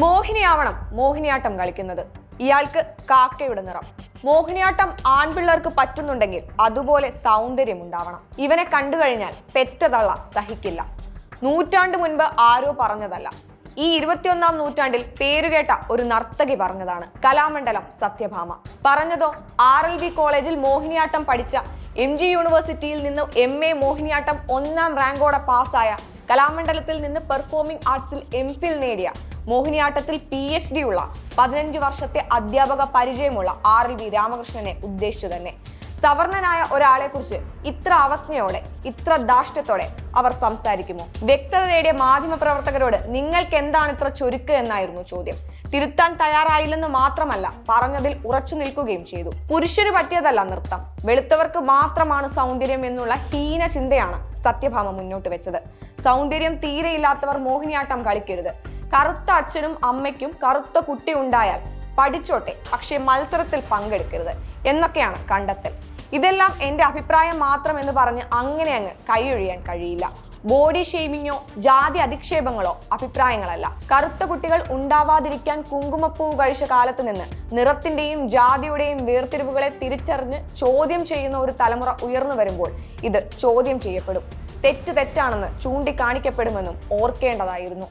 മോഹിനിയാവണം മോഹിനിയാട്ടം കളിക്കുന്നത്. ഇയാൾക്ക് കാക്കയുടെ നിറം. മോഹിനിയാട്ടം ആൺപിള്ളേർക്ക് പറ്റുന്നുണ്ടെങ്കിൽ അതുപോലെ സൗന്ദര്യം ഉണ്ടാവണം. ഇവനെ കണ്ടു കഴിഞ്ഞാൽ പെറ്റതള്ള സഹിക്കില്ല. നൂറ്റാണ്ട് മുൻപ് ആരോ പറഞ്ഞതല്ല. ഈ ഇരുപത്തിയൊന്നാം നൂറ്റാണ്ടിൽ പേരുകേട്ട ഒരു നർത്തകി പറഞ്ഞതാണ് കലാമണ്ഡലം സത്യഭാമ. പറഞ്ഞതോ ആർ എൽ വി കോളേജിൽ മോഹിനിയാട്ടം പഠിച്ച എം ജി യൂണിവേഴ്സിറ്റിയിൽ നിന്ന് എം എ മോഹിനിയാട്ടം ഒന്നാം റാങ്കോടെ പാസ്സായ കലാമണ്ഡലത്തിൽ നിന്ന് പെർഫോമിംഗ് ആർട്സിൽ എം ഫിൽ നേടിയ മോഹിനിയാട്ടത്തിൽ പി എച്ച് ഡി ഉള്ള പതിനഞ്ച് വർഷത്തെ അധ്യാപക പരിചയമുള്ള ആർ എൽ വി രാമകൃഷ്ണനെ ഉദ്ദേശിച്ചു തന്നെ. സവർണനായ ഒരാളെ കുറിച്ച് ഇത്ര അവജ്ഞയോടെ ഇത്ര ധാഷ്ട്യത്തോടെ അവർ സംസാരിക്കുമോ? വ്യക്തത മാധ്യമ പ്രവർത്തകരോട് നിങ്ങൾക്ക് എന്താണ് ഇത്ര ചുരുക്ക് എന്നായിരുന്നു ചോദ്യം. തിരുത്താൻ തയ്യാറായില്ലെന്ന് മാത്രമല്ല പറഞ്ഞതിൽ ഉറച്ചു നിൽക്കുകയും ചെയ്തു. പുരുഷന് പറ്റിയതല്ല നൃത്തം. വെളുത്തവർക്ക് മാത്രമാണ് സൗന്ദര്യം എന്നുള്ള ഹീന ചിന്തയാണ് സത്യഭാമ മുന്നോട്ട് വെച്ചത്. സൗന്ദര്യം തീരെയില്ലാത്തവർ മോഹിനിയാട്ടം കളിക്കരുത്. കറുത്ത അച്ഛനും അമ്മയ്ക്കും കറുത്ത കുട്ടി ഉണ്ടായാൽ പഠിച്ചോട്ടെ പക്ഷേ മത്സരത്തിൽ പങ്കെടുക്കരുത് എന്നൊക്കെയാണ് കണ്ടെത്തൽ. ഇതെല്ലാം എന്റെ അഭിപ്രായം മാത്രം എന്ന് പറഞ്ഞ് അങ്ങനെ അങ്ങ് കൈയൊഴിയാൻ കഴിയില്ല. ബോഡി ഷെയ്മിങ്ങോ ജാതി അധിക്ഷേപങ്ങളോ അഭിപ്രായങ്ങളല്ല. കറുത്ത കുട്ടികൾ ഉണ്ടാവാതിരിക്കാൻ കുങ്കുമപ്പൂവ് കഴിച്ച കാലത്ത് നിന്ന് നിറത്തിന്റെയും ജാതിയുടെയും വേർതിരിവുകളെ തിരിച്ചറിഞ്ഞ് ചോദ്യം ചെയ്യുന്ന ഒരു തലമുറ ഉയർന്നു വരുമ്പോൾ ഇത് ചോദ്യം ചെയ്യപ്പെടും. തെറ്റ് തെറ്റാണെന്ന് ചൂണ്ടിക്കാണിക്കപ്പെടുമെന്നും ഓർക്കേണ്ടതായിരുന്നു.